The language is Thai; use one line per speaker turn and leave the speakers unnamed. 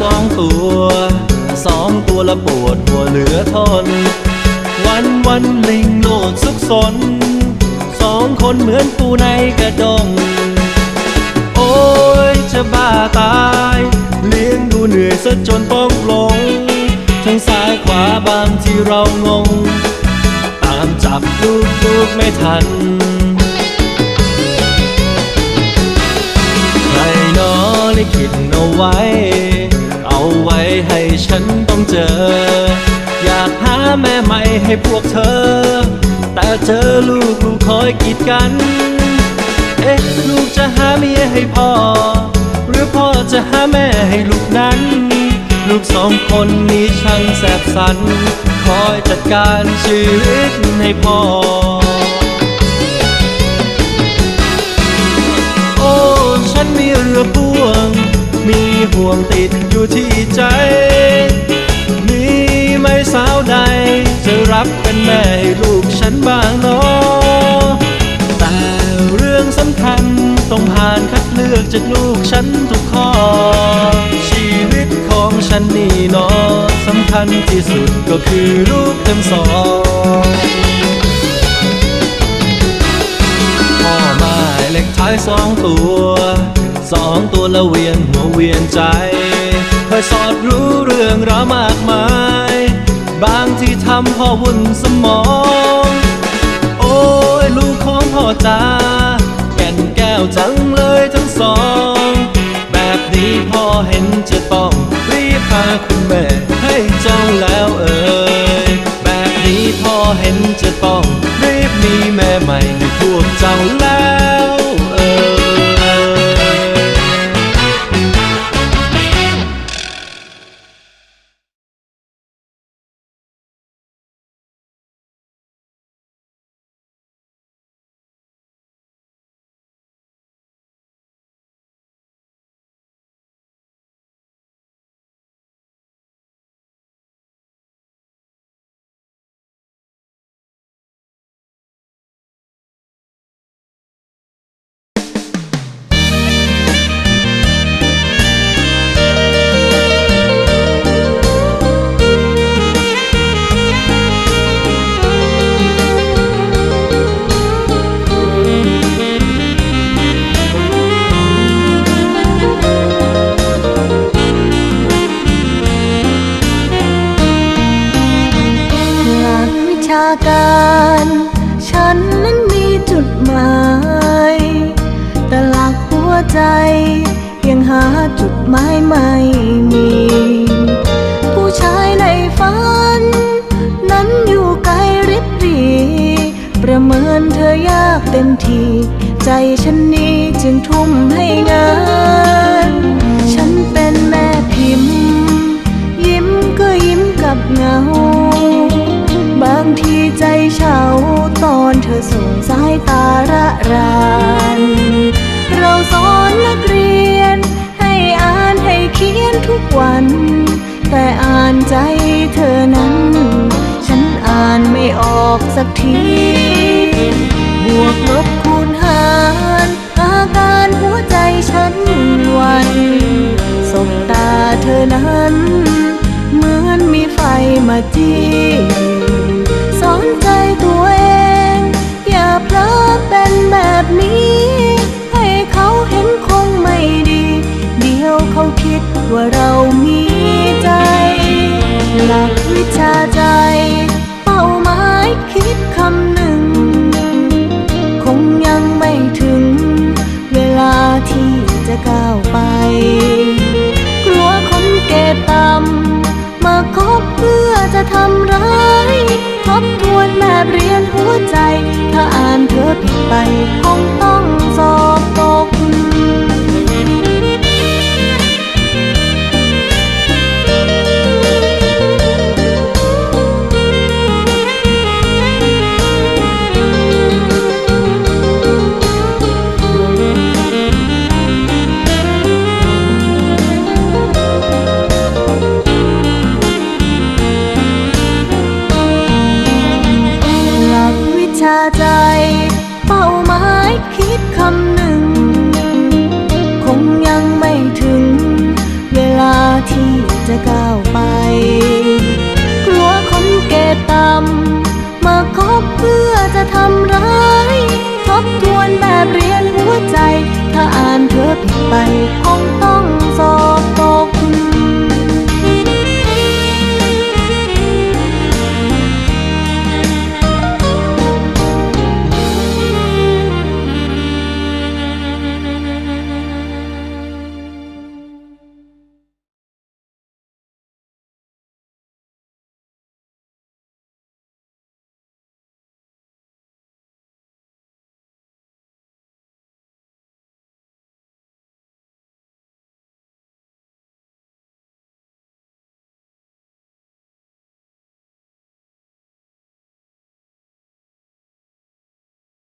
สองตัวสองตัวละปวดหัวเหลือทน วันวันลิงโลดสุกสนสองคนเหมือนปูในกระดง โอ้ยจะบ้าตาย เลี้ยงดูเหนื่อยซะจนต้องลง ทั้งซ้ายขวาบางที่เรางง ตามจับลูกลูกไม่ทันใครนอลิขิตเอาไว้ เอาไว้ให้ฉันต้องเจอ อยากหาแม่ใหม่ให้พวกเธอ แต่เจอลูกลูกคอยกีดกัน เอ๊ะลูกจะหาเมียให้พ่อ หรือพ่อจะหาแม่ให้ลูกนั้น ลูกสองคนนี้ช่างแสบสัน คอยจัดการชีวิตให้พ่อ ห่วงติดอยู่ที่ใจ มีไหมสาวใด จะรับเป็นแม่ให้ลูกฉันบ้างเนาะแต่เรื่องสำคัญต้องผ่านคัดเลือกจากลูกฉันทุกข้อ ชีวิตของฉันนี่เนาะสำคัญที่สุดก็คือลูกทั้งสองพ่อม้เล็กท้ายสองตัว สองตัวละเวีย วเวียนใจคอยสอดรู้เรื่องราวมากมาย บางที่ทำพ่อวุ่นสมอง โอ้ยลูกของพ่อจ้าแก่นแก้วจังเลยทั้งสอง แบบนี้พ่อเห็นจะต้องรีบพาคุณแม่
ฉันนั้นมีจุดหมาย แต่หลักหัวใจ ยังหาจุดหมายไม่มี ผู้ชายในฝัน นั้นอยู่ไกลริบรี ประเมินเธอยากเต็มที ใจฉันนี้จึงทุ่มให้งาน ฉันเป็นแม่พิมพ์ ยิ้มก็ยิ้มกับเงา ส่งสายตาระรานเราสอนนักเรียน ให้อ่านให้เขียนทุกวัน แต่อ่านใจเธอนั้น ฉันอ่านไม่ออกสักที บวกลบคูณหารอาการหัวใจฉันวันสบตาเธอนั้น เหมือนมีไฟมาจี้ นี้ ให้เขาเห็นคงไม่ดี เดี๋ยวเขาคิดว่าเรามีใจ หลักวิชาใจ เป้าหมายคิดคำหนึ่ง คงยังไม่ถึง เวลาที่จะก้าวไป กลัวคนเกตต่ำมาคบเพื่อจะทำร้ายทบทวนแบบเรียนหัวใจถ้า ดไปคงต้องสอบ คิดคำหนึ่ง